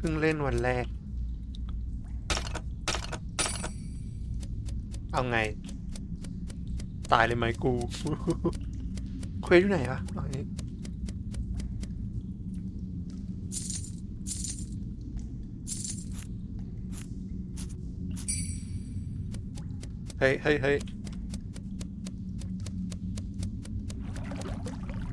เพิ่งเล่นวันแรก เอาไง ตายเลยไหมกู เควสอยู่ไหนวะตอนนี้เฮ้ยเฮ้ยเฮ้ย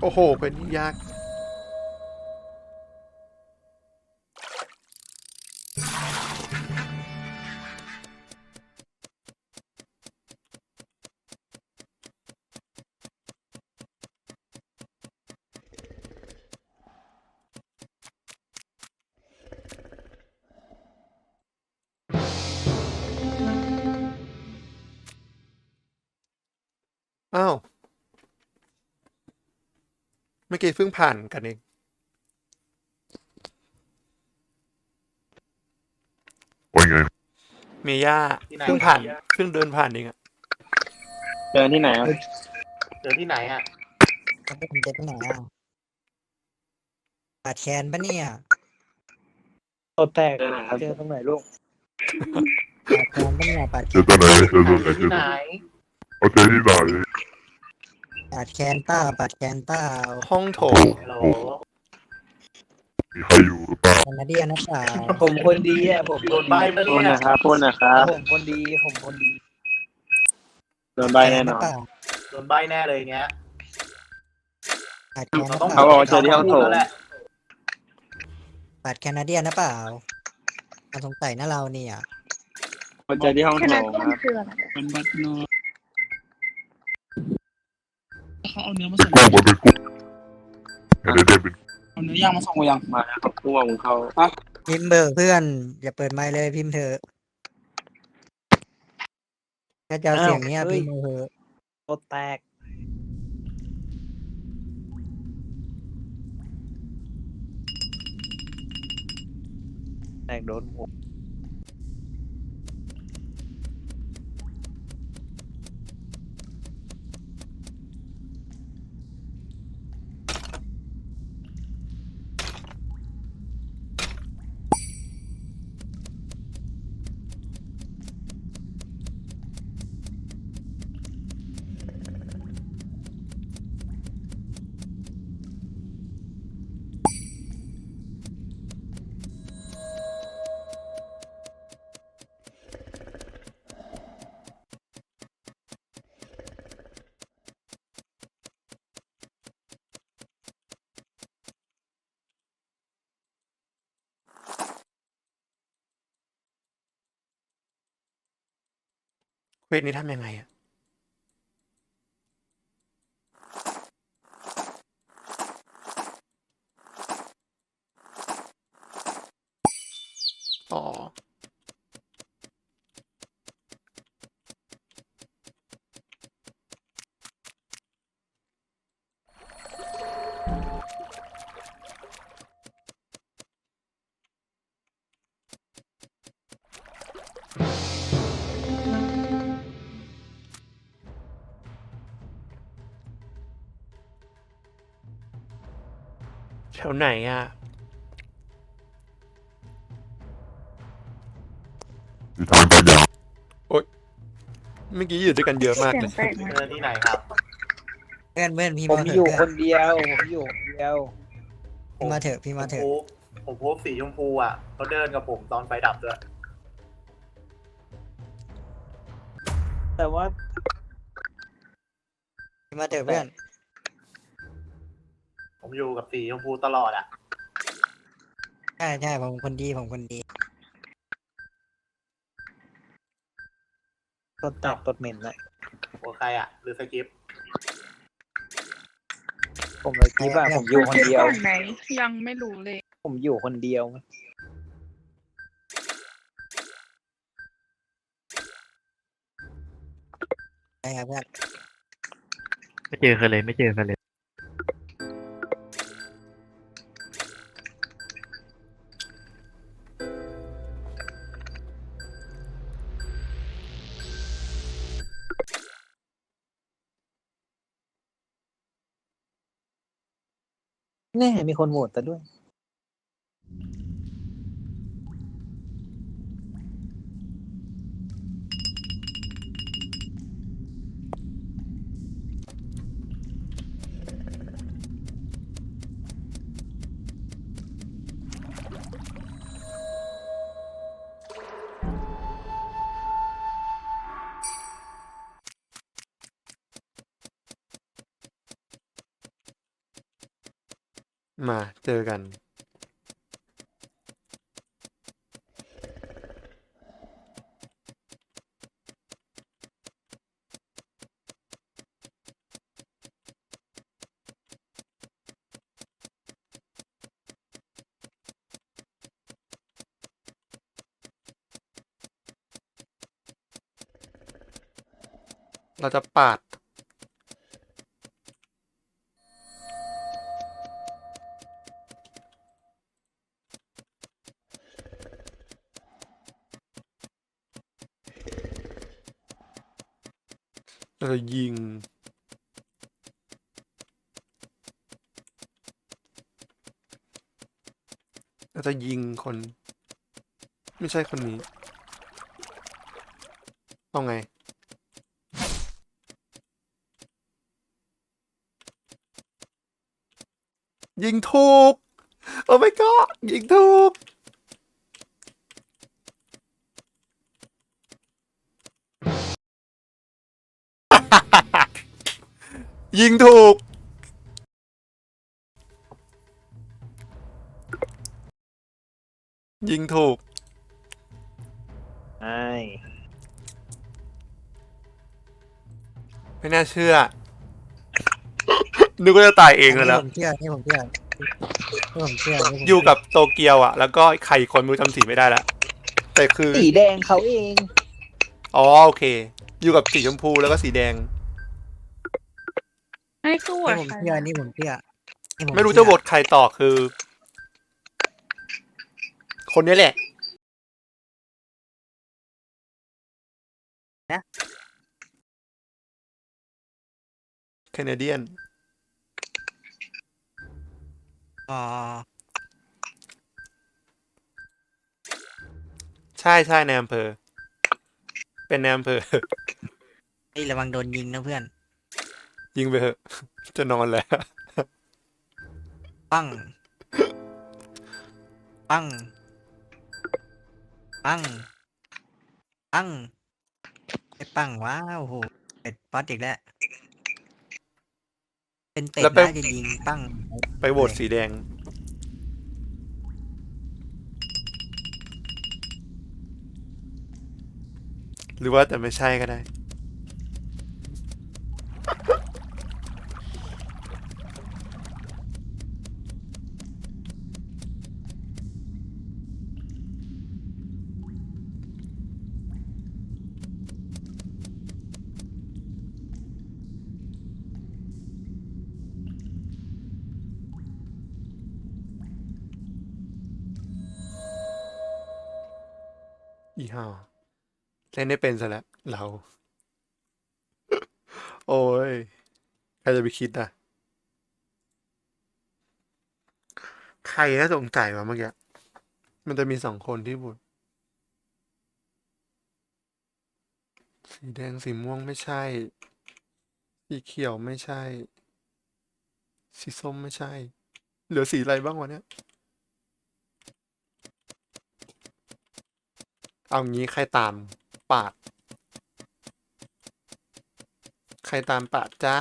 โอ้โหเป็นนี่ยาก อ้าว เมื่อกี้เพิ่งผ่านกันเอง ว่าไงเมย่าที่ไหน เพิ่งผ่านเพิ่งเดินผ่านเองอะเดินที่ไหนอะเจอที่ไหนอะจะไปผมเจอตรงไหนอะปาดแขนปะเนี่ยโตแตกเจอตรงไหนลูกปาดแขนปะเนี่ยปาดแขเจอนตัวไหนเจอตัวไหนเจอที่ตัวไหนไหน เอาเจอที่ไหนปาดแขนต้าปาดแขนต้าห้องโถโอ้งฮัลโหลโหมีใครอยู่หรือเปล่าแคนาเดียนนะเปล่าผมคนดีอะผมโดนใบปะโทเนี่ษยนะครับโทษนะครับผมคนดีผมคนดีโดนใบแน่นอนเปล่าโดนใบแน่เลยเงี้ยปาดแขนเรานะต้องเปเขาล่าบอกว่าเจอที่ห้องโถง แล้วแหละปาดแคนาเดียนนะเปล่ามาสงสัยนะเราเนี่ยเจอที่ห้องแคโถนางเดียนครับ คืออะไร มันบัตรนอน เขาเอาเนื้อมาเป็นส่งกุ้งมันเป็นกุ้งเห็นได้ได้เป็นเอาเนื้อย่างมาส่งมายังมาแล้วครับพวกของเขาพิมพ์เบอร์เพื่อน อย่าเปิดไมค์เลยพิมพ์เถอะถ้าจะเอาเสียงเนี้ยพิมพ์มาเถอะโตแตกแตกโดนหัว เควสนี้ทำยังไงอะ วไหนอะอยู่ทางตายางเมื่อกี้อยู่ด้วยกันเยอะมากเสียเลงยแตกไหมเจอที่ไหนครับ เพื่อนเพื่อนพิมพ์ผมมาเถอยู่อะคเพื่อนนเดียวผมอยู่คนเดียวพิมพ์มาเถอะพิมพ์มาเถอะ ผมผมพบสีชมพูอะเขาเดินกับผมตอนไฟดับด้วยแต่ว่าพิมพ์มาเถอะเพื่อน ผมอยู่กับสีชมพูตลอดอะ ใช่ใช่ผมคนดีผมคนดีโตแตกตดเหม็นเลยโอ้ใครอะ หรือสกิปผมเลยคิดว่าผมอยู่คนเดียวก่อนไหนยังไม่รู้เลย ผมอยู่คนเดียว ใช่ครับเพื่อนไม่เจอกันเลยไม่เจอกันเลย แน่มีคนโหวตแต่ด้วย มาเจอกัน เราจะปาด เราจะยิง เราจะยิงคน ไม่ใช่คนนี้เอาไงยิงถูก โอ้ my god ยิงถูก ยิงถูก ยิงถูก ใช่ไม่น่าเชื่อ นึกว่าจะตายเองเลยแล้วนี่ผมเชื่อนี่ผมเชื่อนี่ผมเชื่อนี่ผมเชื่อยู่กับโตเกียวอะ แล้วก็ใครอีกคนไม่รู้จำสีไม่ได้แล้วแต่คือ สีแดงเขาเอง อ๋อ โอเค อยู่กับสีชมพูแล้วก็สีแดงให้สู้นี่อะผมใครเชื่อนี่ผมเชื่อนี่ผไม่รู้เชื่จะอโหวตใครต่อคือ คนนี้แหละ แคนาเดียน อ๋อใช่ใช่ในอำเภอ เป็นในอำเภอไอ้ยระวังโดนยิงนะเพื่อน ยิงไปเถอะ จะนอนแล้ว ปัง ปัง ปัง ปังไอ้ปังว้าวโอ้โหเป็ดป๊อตอีกแล้วเป็นเป็ดแล้วไป น่าจะยิงปังไปโหวตสีแดง หรือว่าแต่ไม่ใช่ก็ได้ อีห่า เล่นได้เป็นซะแล้วเรา โอ้ย ใครจะไปคิดอะใครน่าสงสัยวะเมื่อกี้ มันจะมีสองคนที่พูดสีแดงสีม่วงไม่ใช่ สีเขียวไม่ใช่ สีส้มไม่ใช่ เหลือสีอะไรบ้างวะเนี่ย เอางี้ใครตาม ปาด ใครตามปาดจ้า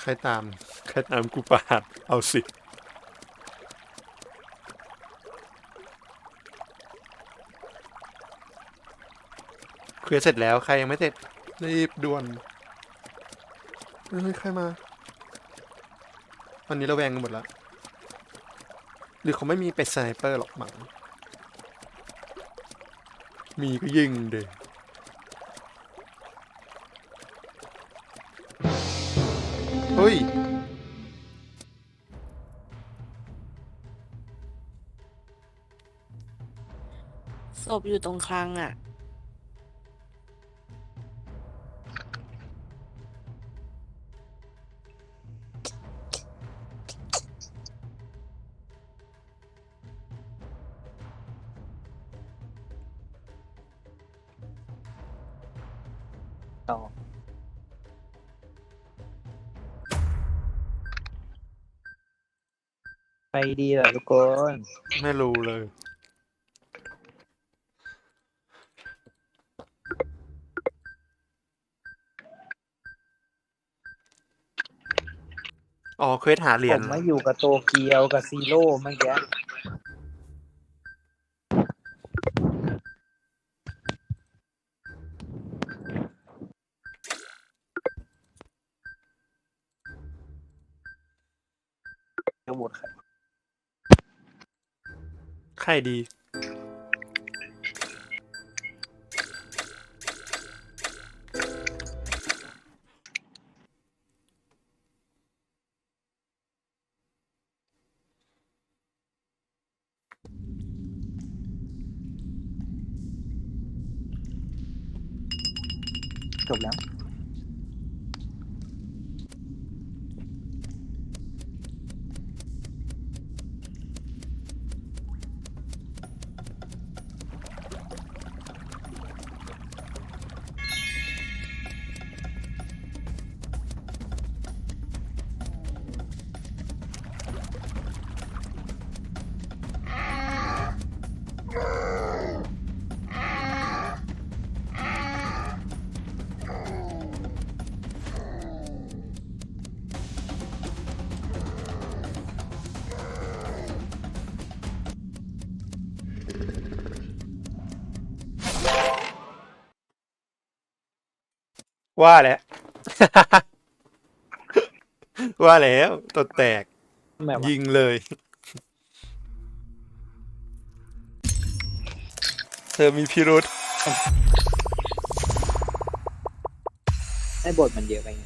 ใครตาม ใครตามกูปาด เอาสิเคลียร์เสร็จแล้ว ใครยังไม่เสร็จ รีบด่วนเฮ้ยใครมา วันนี้เราแวงกันหมดแล้ว รือเขาไม่มีเป็นสไนเปอร์หรอกมั้งมีก็ยิงเด้เฮ้ย ศพอยู่ตรงคลังอะ ไปดีเหรอทุกคน ไม่รู้เลย อ๋อเควสหาเหรีผยญมมาอยู่กับโตเกียวกับซีโร่เมื่อกี้จะโหวตใคร ใครดีจบแล้ว ว่าแล้ว ว่าแล้วตัวแตกแม่วะยิงเลย เธอมีพิรุษให้บทมันเยอะไปไง